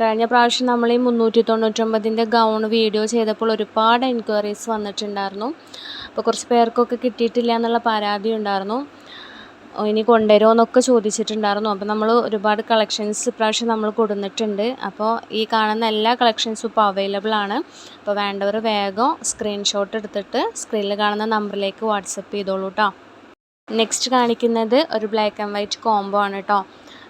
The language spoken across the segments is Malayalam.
കഴിഞ്ഞ പ്രാവശ്യം നമ്മൾ ഈ മുന്നൂറ്റി തൊണ്ണൂറ്റൊമ്പതിന്റെ ഗൗൺ വീഡിയോ ചെയ്തപ്പോൾ ഒരുപാട് എൻക്വയറീസ് വന്നിട്ടുണ്ടായിരുന്നു. അപ്പോൾ കുറച്ച് പേർക്കൊക്കെ കിട്ടിയിട്ടില്ല എന്നുള്ള പരാതി ഉണ്ടായിരുന്നു. ഇനി കൊണ്ടുവരുമോ എന്നൊക്കെ ചോദിച്ചിട്ടുണ്ടായിരുന്നു. അപ്പോൾ നമ്മൾ ഒരുപാട് കളക്ഷൻസ് ഇപ്രാവശ്യം നമ്മൾ കൊടുത്തിട്ടുണ്ട് അപ്പോൾ ഈ കാണുന്ന എല്ലാ കളക്ഷൻസും ഇപ്പോൾ അവൈലബിൾ ആണ്. അപ്പോൾ വേണ്ടവർ വേഗം സ്ക്രീൻഷോട്ട് എടുത്തിട്ട് സ്ക്രീനിൽ കാണുന്ന നമ്പറിലേക്ക് വാട്സപ്പ് ചെയ്തോളൂ കേട്ടോ നെക്സ്റ്റ് കാണിക്കുന്നത് ഒരു ബ്ലാക്ക് ആൻഡ് വൈറ്റ് കോംബോ ആണ് കേട്ടോ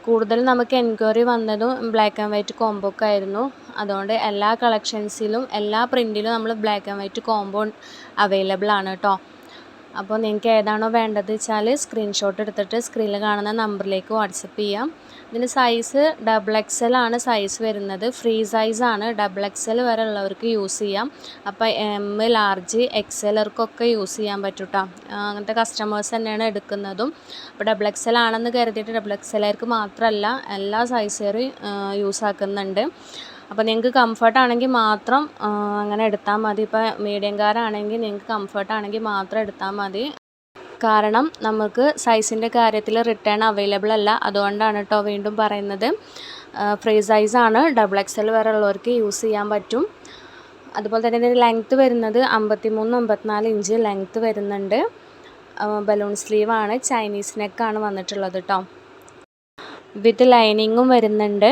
കൂടുതൽ നമുക്ക് എൻക്വയറി വന്നതും ബ്ലാക്ക് ആൻഡ് വൈറ്റ് കോംബോ ഒക്കെ ആയിരുന്നു. അതുകൊണ്ട് എല്ലാ കളക്ഷൻസിലും എല്ലാ പ്രിന്റിലും നമ്മൾ black and white combo available ആണ് കേട്ടോ അപ്പോൾ നിങ്ങൾക്ക് ഏതാണോ വേണ്ടത് വെച്ചാൽ സ്ക്രീൻഷോട്ട് എടുത്തിട്ട് സ്ക്രീനിൽ കാണുന്ന നമ്പറിലേക്ക് വാട്സപ്പ് ചെയ്യാം. ഇതിന് സൈസ് ഡബിൾ എക്സൽ ആണ് സൈസ് വരുന്നത്. ഫ്രീ സൈസ് ആണ്. ഡബിൾ എക്സൽ വരെ ഉള്ളവർക്ക് യൂസ് ചെയ്യാം. അപ്പോൾ എം ലാർജ് എക്സലർക്കൊക്കെ യൂസ് ചെയ്യാൻ പറ്റും കേട്ടോ അങ്ങനത്തെ കസ്റ്റമേഴ്സ് തന്നെയാണ് എടുക്കുന്നതും. അപ്പോൾ ഡബിൾ എക്സൽ ആണെന്ന് കരുതിയിട്ട് ഡബിൾ എക്സലുകാർക്ക് മാത്രമല്ല എല്ലാ സൈസുകാരും യൂസ് ആക്കുന്നുണ്ട്. അപ്പോൾ നിങ്ങൾക്ക് കംഫർട്ട് ആണെങ്കിൽ മാത്രം അങ്ങനെ എടുത്താൽ മതി. ഇപ്പോൾ മീഡിയംകാരാണെങ്കിൽ നിങ്ങൾക്ക് കംഫർട്ട് ആണെങ്കിൽ മാത്രം എടുത്താൽ മതി. കാരണം നമുക്ക് സൈസിന്റെ കാര്യത്തിൽ റിട്ടേൺ അവൈലബിൾ അല്ല. അതുകൊണ്ടാണ് കേട്ടോ വീണ്ടും പറയുന്നത്. ഫ്രീ സൈസാണ് ഡബിൾ എക്സ് എൽ വരെ ഉള്ളവർക്ക് യൂസ് ചെയ്യാൻ പറ്റും. അതുപോലെ തന്നെ ഇതിന്റെ ലെങ്ത്ത് വരുന്നത് അമ്പത്തി മൂന്ന് അമ്പത്തിനാല് ഇഞ്ച് ലെങ്ത്ത് വരുന്നുണ്ട്. ബലൂൺ സ്ലീവാണ് ചൈനീസ് നെക്കാണ് വന്നിട്ടുള്ളത് കേട്ടോ വിത്ത് ലൈനിങ്ങും വരുന്നുണ്ട്.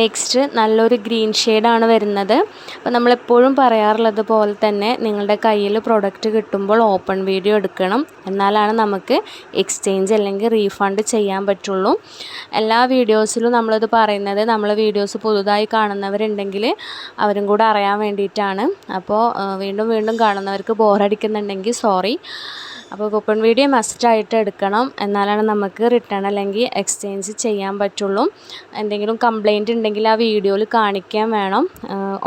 നെക്സ്റ്റ് നല്ലൊരു ഗ്രീൻ ഷെയ്ഡാണ് വരുന്നത്. അപ്പോൾ നമ്മളെപ്പോഴും പറയാറുള്ളത് പോലെ തന്നെ നിങ്ങളുടെ കയ്യിൽ പ്രൊഡക്റ്റ് കിട്ടുമ്പോൾ ഓപ്പൺ വീഡിയോ എടുക്കണം. എന്നാലാണ് നമുക്ക് എക്സ്ചേഞ്ച് അല്ലെങ്കിൽ റീഫണ്ട് ചെയ്യാൻ പറ്റുള്ളൂ. എല്ലാ വീഡിയോസിലും നമ്മളിത് പറയുന്നത് നമ്മൾ വീഡിയോസ് പുതുതായി കാണുന്നവരുണ്ടെങ്കിൽ അവരും കൂടെ അറിയാൻ വേണ്ടിയിട്ടാണ്. അപ്പോൾ വീണ്ടും വീണ്ടും കാണുന്നവർക്ക് ബോറടിക്കുന്നുണ്ടെങ്കിൽ സോറി അപ്പോൾ കൂപ്പൺ വീഡിയോ മസ്റ്റായിട്ട് എടുക്കണം. എന്നാലാണ് നമുക്ക് റിട്ടേൺ അല്ലെങ്കിൽ എക്സ്ചേഞ്ച് ചെയ്യാൻ പറ്റുള്ളൂ. എന്തെങ്കിലും കംപ്ലൈന്റ് ഉണ്ടെങ്കിൽ ആ വീഡിയോയിൽ കാണിക്കാൻ വേണം.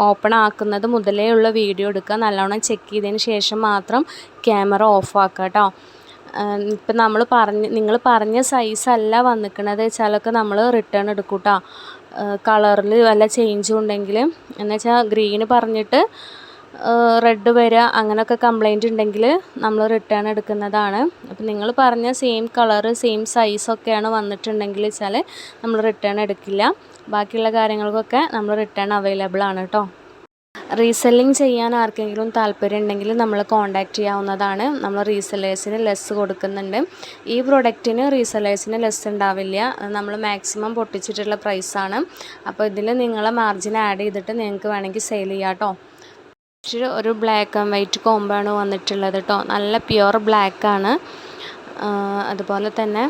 ഓപ്പൺ ആക്കുന്നത് മുതലേ ഉള്ള വീഡിയോ എടുക്കുക. നല്ലോണം ചെക്ക് ചെയ്തതിന് ശേഷം മാത്രം ക്യാമറ ഓഫ് ആക്കുക കേട്ടോ ഇപ്പം നമ്മൾ പറഞ്ഞ് നിങ്ങൾ പറഞ്ഞ സൈസല്ല വന്നിക്കണത് വെച്ചാലൊക്കെ നമ്മൾ റിട്ടേൺ എടുക്കൂട്ടോ. കളറിൽ വല്ല ചേഞ്ചും ഉണ്ടെങ്കിൽ എന്നുവെച്ചാൽ ഗ്രീന് പറഞ്ഞിട്ട് റെഡ് വരിക അങ്ങനെയൊക്കെ കംപ്ലൈന്റ് ഉണ്ടെങ്കിൽ നമ്മൾ റിട്ടേൺ എടുക്കുന്നതാണ്. അപ്പോൾ നിങ്ങൾ പറഞ്ഞ സെയിം കളറ് സെയിം സൈസൊക്കെയാണ് വന്നിട്ടുണ്ടെങ്കിൽ വെച്ചാൽ നമ്മൾ റിട്ടേൺ എടുക്കില്ല. ബാക്കിയുള്ള കാര്യങ്ങൾക്കൊക്കെ നമ്മൾ റിട്ടേൺ അവൈലബിൾ ആണ് കേട്ടോ റീസെല്ലിംഗ് ചെയ്യാൻ ആർക്കെങ്കിലും താല്പര്യം ഉണ്ടെങ്കിൽ നമ്മൾ കോൺടാക്റ്റ് ചെയ്യാവുന്നതാണ്. നമ്മൾ റീസെല്ലേഴ്സിന് ലെസ് കൊടുക്കുന്നുണ്ട്. ഈ പ്രൊഡക്റ്റിന് റീസെല്ലേഴ്സിന് ലെസ് ഉണ്ടാവില്ല. നമ്മൾ മാക്സിമം പൊട്ടിച്ചിട്ടുള്ള പ്രൈസാണ് അപ്പോൾ ഇതിൽ നിങ്ങളെ മാർജിൻ ആഡ് ചെയ്തിട്ട് നിങ്ങൾക്ക് വേണമെങ്കിൽ സെയിൽ ചെയ്യാം കേട്ടോ നെക്സ്റ്റ് ഒരു ബ്ലാക്ക് ആൻഡ് വൈറ്റ് കോമ്പാണ് വന്നിട്ടുള്ളത് കേട്ടോ നല്ല പ്യുവർ ആണ്. അതുപോലെ തന്നെ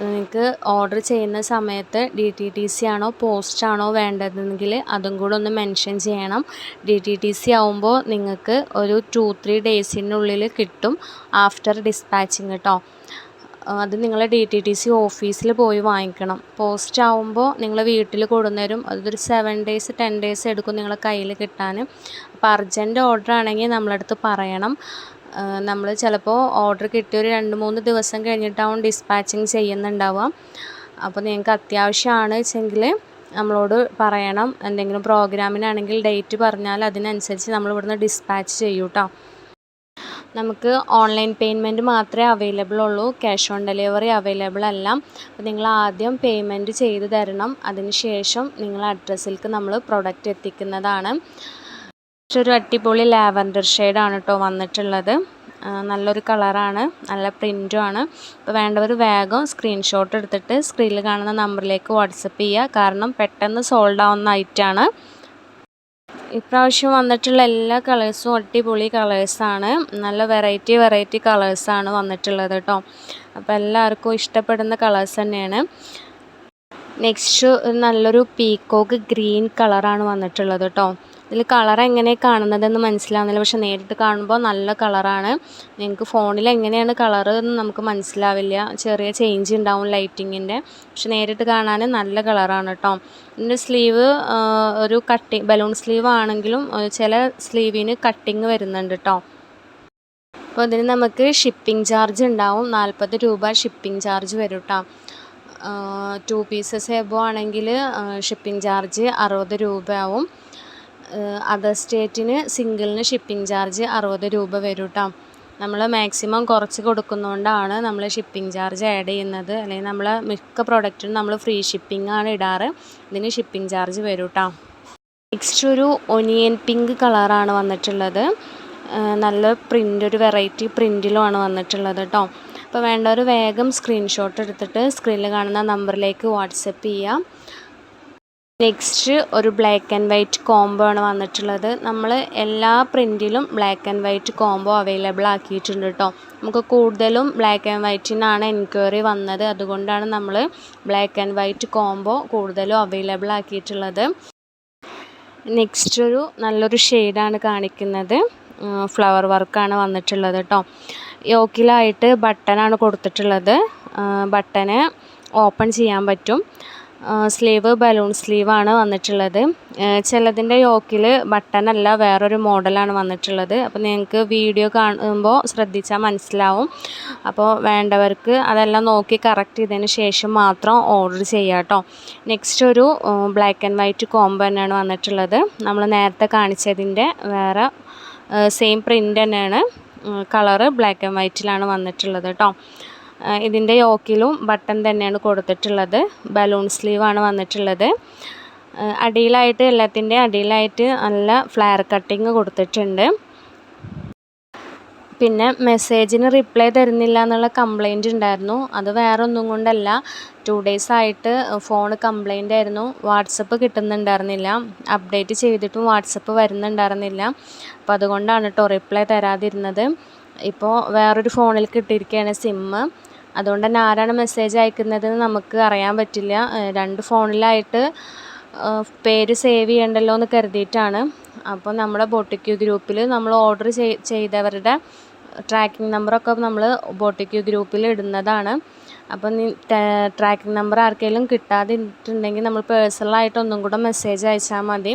നിങ്ങൾക്ക് ഓർഡർ ചെയ്യുന്ന സമയത്ത് ഡി ടി ടി സി ആണോ പോസ്റ്റ് ആണോ വേണ്ടതെങ്കിൽ അതും കൂടെ ഒന്ന് മെൻഷൻ ചെയ്യണം. ഡി ടി ടി സി ആവുമ്പോൾ നിങ്ങൾക്ക് ഒരു ടു ത്രീ ഡേയ്സിനുള്ളിൽ കിട്ടും ആഫ്റ്റർ ഡിസ്പാച്ചിങ് കേട്ടോ അത് നിങ്ങൾ ഡി ടി ടി സി ഓഫീസിൽ പോയി വാങ്ങിക്കണം. പോസ്റ്റ് ആവുമ്പോൾ നിങ്ങൾ വീട്ടിൽ കൊടുന്നേരും അതൊരു സെവൻ ഡേയ്സ് ടെൻ ഡേയ്സ് എടുക്കും നിങ്ങളെ കയ്യിൽ കിട്ടാൻ. അപ്പോൾ അർജന്റ് ഓർഡർ ആണെങ്കിൽ നമ്മളടുത്ത് പറയണം. നമ്മൾ ചിലപ്പോൾ ഓർഡർ കിട്ടിയ ഒരു രണ്ട് മൂന്ന് ദിവസം കഴിഞ്ഞിട്ടാവും ഡിസ്പാച്ചിങ് ചെയ്യുന്നുണ്ടാവുക. അപ്പോൾ നിങ്ങൾക്ക് അത്യാവശ്യമാണ് വെച്ചെങ്കിൽ നമ്മളോട് പറയണം. എന്തെങ്കിലും പ്രോഗ്രാമിനാണെങ്കിൽ ഡേറ്റ് പറഞ്ഞാൽ അതിനനുസരിച്ച് നമ്മൾ ഇവിടുന്ന് ഡിസ്പാച്ച് ചെയ്യും കേട്ടോ നമുക്ക് ഓൺലൈൻ പേയ്മെന്റ് മാത്രമേ അവൈലബിൾ ഉള്ളൂ. ക്യാഷ് ഓൺ ഡെലിവറി അവൈലബിൾ അല്ല. അപ്പോൾ നിങ്ങൾ ആദ്യം പേയ്മെന്റ് ചെയ്ത് തരണം. അതിന് ശേഷം നിങ്ങളെ അഡ്രസ്സിലേക്ക് നമ്മൾ പ്രൊഡക്റ്റ് എത്തിക്കുന്നതാണ്. ഒരു അടിപൊളി ലാവൻഡർ ഷെയ്ഡാണ് കേട്ടോ വന്നിട്ടുള്ളത്. നല്ലൊരു കളറാണ് നല്ല പ്രിന്റും ആണ്. അപ്പോൾ വേണ്ടവർ വേഗം സ്ക്രീൻഷോട്ട് എടുത്തിട്ട് സ്ക്രീനിൽ കാണുന്ന നമ്പറിലേക്ക് വാട്സപ്പ് ചെയ്യുക കാരണം പെട്ടെന്ന് സോൾഡ് ആവുന്ന ഐറ്റാണ് ഇപ്രാവശ്യം വന്നിട്ടുള്ള എല്ലാ കളേഴ്സും അടിപൊളി കളേഴ്സാണ് നല്ല വെറൈറ്റി വെറൈറ്റി കളേഴ്സാണ് വന്നിട്ടുള്ളത് കേട്ടോ അപ്പോൾ എല്ലാവർക്കും ഇഷ്ടപ്പെടുന്ന കളേഴ്സ് തന്നെയാണ്. നെക്സ്റ്റ് നല്ലൊരു പീക്കോക്ക് ഗ്രീൻ കളറാണ് വന്നിട്ടുള്ളത് കേട്ടോ ഇതിൽ കളർ എങ്ങനെ കാണുന്നതെന്ന് മനസ്സിലാവുന്നില്ല. പക്ഷെ നേരിട്ട് കാണുമ്പോൾ നല്ല കളറാണ് നിങ്ങൾക്ക് ഫോണിൽ എങ്ങനെയാണ് കളർ എന്ന് നമുക്ക് മനസ്സിലാവില്ല. ചെറിയ ചേഞ്ച് ഉണ്ടാവും ലൈറ്റിങ്ങിന്റെ പക്ഷെ നേരിട്ട് കാണാൻ നല്ല കളറാണ് കേട്ടോ. ഇതിന്റെ സ്ലീവ് ഒരു കട്ടിങ് ബലൂൺ സ്ലീവ് ആണെങ്കിലും ചില സ്ലീവിന് കട്ടിങ് വരുന്നുണ്ട് കേട്ടോ. അപ്പോൾ ഇതിന് നമുക്ക് ഷിപ്പിംഗ് ചാർജ് ഉണ്ടാവും. നാൽപ്പത് രൂപ ഷിപ്പിംഗ് ചാർജ് വരും കേട്ടോ. ടു പീസസ് എബോ ആണെങ്കിൽ ഷിപ്പിംഗ് ചാർജ് അറുപത് രൂപയാവും. അതർ സ്റ്റേറ്റിന് സിംഗിളിന് ഷിപ്പിംഗ് ചാർജ് അറുപത് രൂപ വരും കേട്ടോ നമ്മൾ മാക്സിമം കുറച്ച് കൊടുക്കുന്നതുകൊണ്ടാണ് നമ്മൾ ഷിപ്പിംഗ് ചാർജ് ആഡ് ചെയ്യുന്നത്. അല്ലെങ്കിൽ നമ്മൾ മിക്ക പ്രൊഡക്റ്റിനും നമ്മൾ ഫ്രീ ഷിപ്പിംഗ് ആണ് ഇടാറ്. ഇതിന് ഷിപ്പിംഗ് ചാർജ് വരും കേട്ടോ നെക്സ്റ്റ് ഒരു ഒനിയൻ പിങ്ക് കളറാണ് വന്നിട്ടുള്ളത്. നല്ല പ്രിന്റ് ഒരു വെറൈറ്റി പ്രിന്റിലുമാണ് വന്നിട്ടുള്ളത് കേട്ടോ അപ്പോൾ വേണ്ടവർ വേഗം സ്ക്രീൻഷോട്ട് എടുത്തിട്ട് സ്ക്രീനിൽ കാണുന്ന നമ്പറിലേക്ക് വാട്സപ്പ് ചെയ്യാം. നെക്സ്റ്റ് ഒരു ബ്ലാക്ക് ആൻഡ് വൈറ്റ് കോംബോ ആണ് വന്നിട്ടുള്ളത്. നമ്മൾ എല്ലാ പ്രിന്റിലും black and white combo available ആക്കിയിട്ടുണ്ട് കേട്ടോ നമുക്ക് കൂടുതലും ബ്ലാക്ക് ആൻഡ് വൈറ്റിനാണ് എൻക്വയറി വന്നത്. അതുകൊണ്ടാണ് നമ്മൾ ബ്ലാക്ക് ആൻഡ് വൈറ്റ് കോംബോ കൂടുതലും അവൈലബിൾ ആക്കിയിട്ടുള്ളത്. നെക്സ്റ്റ് ഒരു നല്ലൊരു ഷെയ്ഡാണ് കാണിക്കുന്നത്. ഫ്ലവർ വർക്കാണ് വന്നിട്ടുള്ളത് കേട്ടോ യോക്കിലായിട്ട് ബട്ടനാണ് കൊടുത്തിട്ടുള്ളത്. ബട്ടന് ഓപ്പൺ ചെയ്യാൻ പറ്റും. സ്ലീവ് ബലൂൺ സ്ലീവാണ് വന്നിട്ടുള്ളത്. ചിലതിന്റെ യോക്കിൽ ബട്ടൺ ബട്ടണല്ല വേറൊരു മോഡലാണ് വന്നിട്ടുള്ളത്. അപ്പോൾ നിങ്ങൾക്ക് വീഡിയോ കാണുമ്പോൾ ശ്രദ്ധിച്ചാൽ മനസ്സിലാവും. അപ്പോൾ വേണ്ടവർക്ക് അതെല്ലാം നോക്കി കറക്റ്റ് ചെയ്തതിന് ശേഷം മാത്രം ഓർഡർ ചെയ്യുക കേട്ടോ നെക്സ്റ്റ് ഒരു ബ്ലാക്ക് ആൻഡ് വൈറ്റ് കോംബോ തന്നെയാണ് വന്നിട്ടുള്ളത്. നമ്മൾ നേരത്തെ കാണിച്ചതിന്റെ വേറെ സെയിം പ്രിന്റ് തന്നെയാണ്. കളറ് ബ്ലാക്ക് ആൻഡ് വൈറ്റിലാണ് വന്നിട്ടുള്ളത് കേട്ടോ ഇതിന്റെ യോക്കിലും ബട്ടൺ തന്നെയാണ് കൊടുത്തിട്ടുള്ളത്. ബലൂൺ സ്ലീവാണ് വന്നിട്ടുള്ളത്. അടിയിലായിട്ട് എല്ലാത്തിന്റെ അടിയിലായിട്ട് നല്ല ഫ്ലയർ കട്ടിങ് കൊടുത്തിട്ടുണ്ട്. പിന്നെ മെസ്സേജിന് റിപ്ലൈ തരുന്നില്ല എന്നുള്ള കംപ്ലൈന്റ് ഉണ്ടായിരുന്നു. അത് വേറെ ഒന്നും കൊണ്ടല്ല. ടു ഡേയ്സ് ആയിട്ട് ഫോൺ കംപ്ലൈന്റ് ആയിരുന്നു. വാട്സപ്പ് കിട്ടുന്നുണ്ടായിരുന്നില്ല. അപ്ഡേറ്റ് ചെയ്തിട്ടും വാട്സപ്പ് വരുന്നുണ്ടായിരുന്നില്ല. അപ്പോൾ അതുകൊണ്ടാണ് കേട്ടോ റിപ്ലൈ തരാതിരുന്നത്. ഇപ്പോൾ വേറൊരു ഫോണിൽ കിട്ടിയിരിക്കുകയാണ് സിമ്മ് അതുകൊണ്ട് തന്നെ ആരാണ് മെസ്സേജ് അയക്കുന്നതെന്ന് നമുക്ക് അറിയാൻ പറ്റില്ല. രണ്ട് ഫോണിലായിട്ട് പേര് സേവ് ചെയ്യണ്ടല്ലോ എന്ന് കരുതിയിട്ടാണ്. അപ്പോൾ നമ്മുടെ ബോട്ടിക്യൂ ഗ്രൂപ്പിൽ നമ്മൾ ഓർഡർ ചെയ്തവരുടെ ട്രാക്കിംഗ് നമ്പറൊക്കെ നമ്മൾ ബോട്ടിക്യൂ ഗ്രൂപ്പിൽ ഇടുന്നതാണ്. അപ്പം ട്രാക്കിംഗ് നമ്പർ ആർക്കെങ്കിലും കിട്ടാതിട്ടുണ്ടെങ്കിൽ നമ്മൾ പേഴ്സണലായിട്ട് ഒന്നും കൂടെ മെസ്സേജ് അയച്ചാൽ മതി.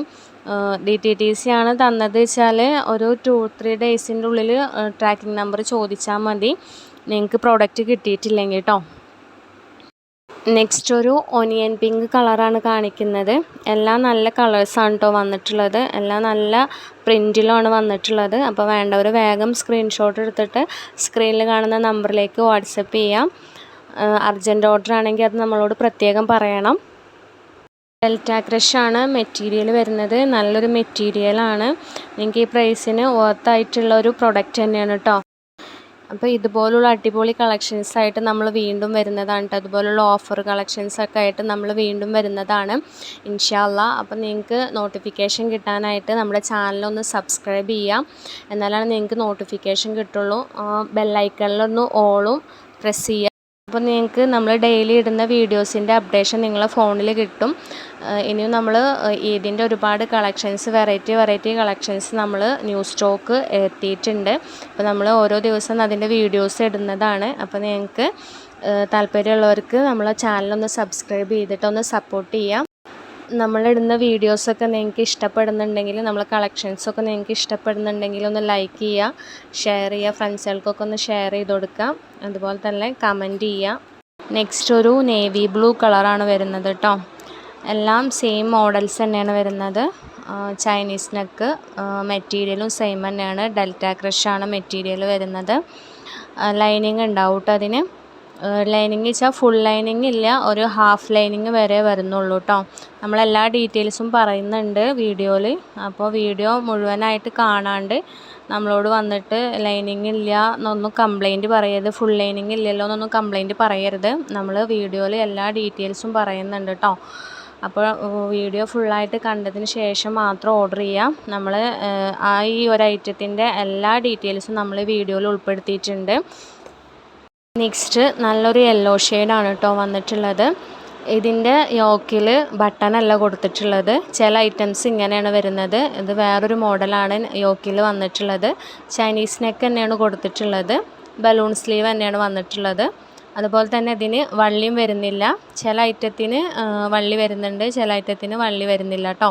ഡി ടി ടി സി ആണ് തന്നത് വെച്ചാൽ ഒരു ടു ത്രീ ഡേയ്സിന്റെ ഉള്ളിൽ ട്രാക്കിംഗ് നമ്പർ ചോദിച്ചാൽ മതി. നിങ്ങൾക്ക് പ്രോഡക്റ്റ് കിട്ടിയിട്ടില്ലെങ്കിൽ കേട്ടോ നെക്സ്റ്റ് ഒരു ഒനിയൻ പിങ്ക് കളറാണ് കാണിക്കുന്നത്. എല്ലാം നല്ല കളേഴ്സാണ് കേട്ടോ വന്നിട്ടുള്ളത്. എല്ലാം നല്ല പ്രിന്റിലാണ് വന്നിട്ടുള്ളത്. അപ്പോൾ വേണ്ടവർ വേഗം സ്ക്രീൻഷോട്ട് എടുത്തിട്ട് സ്ക്രീനിൽ കാണുന്ന നമ്പറിലേക്ക് വാട്സപ്പ് ചെയ്യാം. അർജന്റ് ഓർഡർ ആണെങ്കിൽ അത് നമ്മളോട് പ്രത്യേകം പറയണം. ഡെൽറ്റ ക്രഷാണ് മെറ്റീരിയൽ വരുന്നത്. നല്ലൊരു മെറ്റീരിയലാണ് നിങ്ങൾക്ക് ഈ പ്രൈസിന് വർത്തായിട്ടുള്ള ഒരു പ്രൊഡക്റ്റ് തന്നെയാണ് കേട്ടോ അപ്പോൾ ഇതുപോലുള്ള അടിപൊളി കളക്ഷൻസ് ആയിട്ട് നമ്മൾ വീണ്ടും വരുന്നതാണ് കേട്ടോ അതുപോലുള്ള ഓഫർ കളക്ഷൻസ് ഒക്കെ ആയിട്ട് നമ്മൾ വീണ്ടും വരുന്നതാണ്. ഇൻഷാല്ല അപ്പോൾ നിങ്ങൾക്ക് നോട്ടിഫിക്കേഷൻ കിട്ടാനായിട്ട് നമ്മുടെ ചാനലൊന്ന് സബ്സ്ക്രൈബ് ചെയ്യാം. എന്നാലാണ് നിങ്ങൾക്ക് നോട്ടിഫിക്കേഷൻ കിട്ടുള്ളൂ. ബെല്ലൈക്കണിലൊന്ന് ഓളും പ്രസ് ചെയ്യുക അപ്പോൾ നിങ്ങൾക്ക് നമ്മൾ ഡെയിലി ഇടുന്ന വീഡിയോസിന്റെ അപ്ഡേഷൻ നിങ്ങളെ ഫോണിൽ കിട്ടും. ഇനിയും നമ്മൾ ഈദിന്റെ ഒരുപാട് കളക്ഷൻസ് വെറൈറ്റി വെറൈറ്റി കളക്ഷൻസ് നമ്മൾ ന്യൂ സ്റ്റോക്ക് എത്തിയിട്ടുണ്ട്. അപ്പോൾ നമ്മൾ ഓരോ ദിവസം അതിന്റെ വീഡിയോസ് ഇടുന്നതാണ്. അപ്പോൾ നിങ്ങൾക്ക് താല്പര്യമുള്ളവർക്ക് നമ്മളെ ചാനലൊന്ന് സബ്സ്ക്രൈബ് ചെയ്തിട്ടൊന്ന് സപ്പോർട്ട് ചെയ്യാം. നമ്മളിടുന്ന വീഡിയോസൊക്കെ നിങ്ങൾക്ക് ഇഷ്ടപ്പെടുന്നുണ്ടെങ്കിൽ നമ്മളെ കളക്ഷൻസൊക്കെ നിങ്ങൾക്ക് ഇഷ്ടപ്പെടുന്നുണ്ടെങ്കിൽ ഒന്ന് ലൈക്ക് ചെയ്യുക ഷെയർ ചെയ്യുക ഫ്രണ്ട്സുകൾക്കൊക്കെ ഒന്ന് ഷെയർ ചെയ്ത് കൊടുക്കുക. അതുപോലെ തന്നെ കമന്റ് ചെയ്യുക. നെക്സ്റ്റ് ഒരു നേവി ബ്ലൂ കളറാണ് വരുന്നത് കേട്ടോ എല്ലാം സെയിം മോഡൽസ് തന്നെയാണ് വരുന്നത്. ചൈനീസ് നെക്ക് മെറ്റീരിയലും സെയിം തന്നെയാണ്. ഡെൽറ്റ ക്രഷാണ് മെറ്റീരിയൽ വരുന്നത്. ലൈനിങ് ഉണ്ടാവും കേട്ടോ അതിന്. ലൈനിങ് വെച്ചാൽ ഫുൾ ലൈനിങ് ഇല്ല. ഒരു ഹാഫ് ലൈനിങ് വരെ വരുന്നുള്ളൂ കേട്ടോ നമ്മളെല്ലാ ഡീറ്റെയിൽസും പറയുന്നുണ്ട് വീഡിയോയിൽ അപ്പോൾ വീഡിയോ മുഴുവനായിട്ട് കാണാണ്ട് നമ്മളോട് വന്നിട്ട് ലൈനിങ് ഇല്ല എന്നൊന്നും കംപ്ലൈന്റ് പറയരുത്. ഫുൾ ലൈനിങ് ഇല്ലല്ലോ എന്നൊന്നും കംപ്ലൈന്റ് പറയരുത്. നമ്മൾ വീഡിയോയിൽ എല്ലാ ഡീറ്റെയിൽസും പറയുന്നുണ്ട് കേട്ടോ അപ്പോൾ വീഡിയോ ഫുള്ളായിട്ട് കണ്ടതിന് ശേഷം മാത്രം ഓർഡർ ചെയ്യാം. നമ്മൾ ആ ഈ ഒരു ഐറ്റത്തിന്റെ എല്ലാ ഡീറ്റെയിൽസും നമ്മൾ വീഡിയോയിൽ ഉൾപ്പെടുത്തിയിട്ടുണ്ട്. നെക്സ്റ്റ് നല്ലൊരു യെല്ലോ ഷെയ്ഡാണ് കേട്ടോ വന്നിട്ടുള്ളത്. ഇതിന്റെ യോക്കിൽ ബട്ടണല്ല കൊടുത്തിട്ടുള്ളത്. ചില ഐറ്റംസ് ഇങ്ങനെയാണ് വരുന്നത്. ഇത് വേറൊരു മോഡലാണ് യോക്കിൽ വന്നിട്ടുള്ളത്. ചൈനീസ് നെക്ക് തന്നെയാണ് കൊടുത്തിട്ടുള്ളത്. ബലൂൺ സ്ലീവ് തന്നെയാണ് വന്നിട്ടുള്ളത്. അതുപോലെ തന്നെ ഇതിന് വള്ളിയും വരുന്നില്ല. ചില ഐറ്റത്തിന് വള്ളി വരുന്നുണ്ട്. ചില ഐറ്റത്തിന് വള്ളി വരുന്നില്ല കേട്ടോ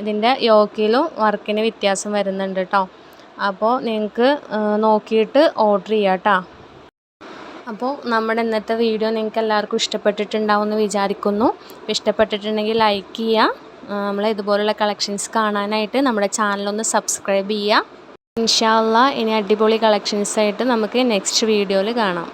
ഇതിന്റെ യോക്കിലും വർക്കിന് വ്യത്യാസം വരുന്നുണ്ട് കേട്ടോ അപ്പോൾ നിങ്ങൾക്ക് നോക്കിയിട്ട് ഓർഡർ ചെയ്യാം കേട്ടോ അപ്പോൾ നമ്മുടെ ഇന്നത്തെ വീഡിയോ നിങ്ങൾക്ക് എല്ലാവർക്കും ഇഷ്ടപ്പെട്ടിട്ടുണ്ടാവുമെന്ന് വിചാരിക്കുന്നു. ഇഷ്ടപ്പെട്ടിട്ടുണ്ടെങ്കിൽ ലൈക്ക് ചെയ്യുക. നമ്മൾ ഇതുപോലുള്ള കളക്ഷൻസ് കാണാനായിട്ട് നമ്മുടെ ചാനലൊന്ന് സബ്സ്ക്രൈബ് ചെയ്യുക. ഇൻഷാല്ല ഇനി അടിപൊളി കളക്ഷൻസ് ആയിട്ട് നമുക്ക് നെക്സ്റ്റ് വീഡിയോയിൽ കാണാം.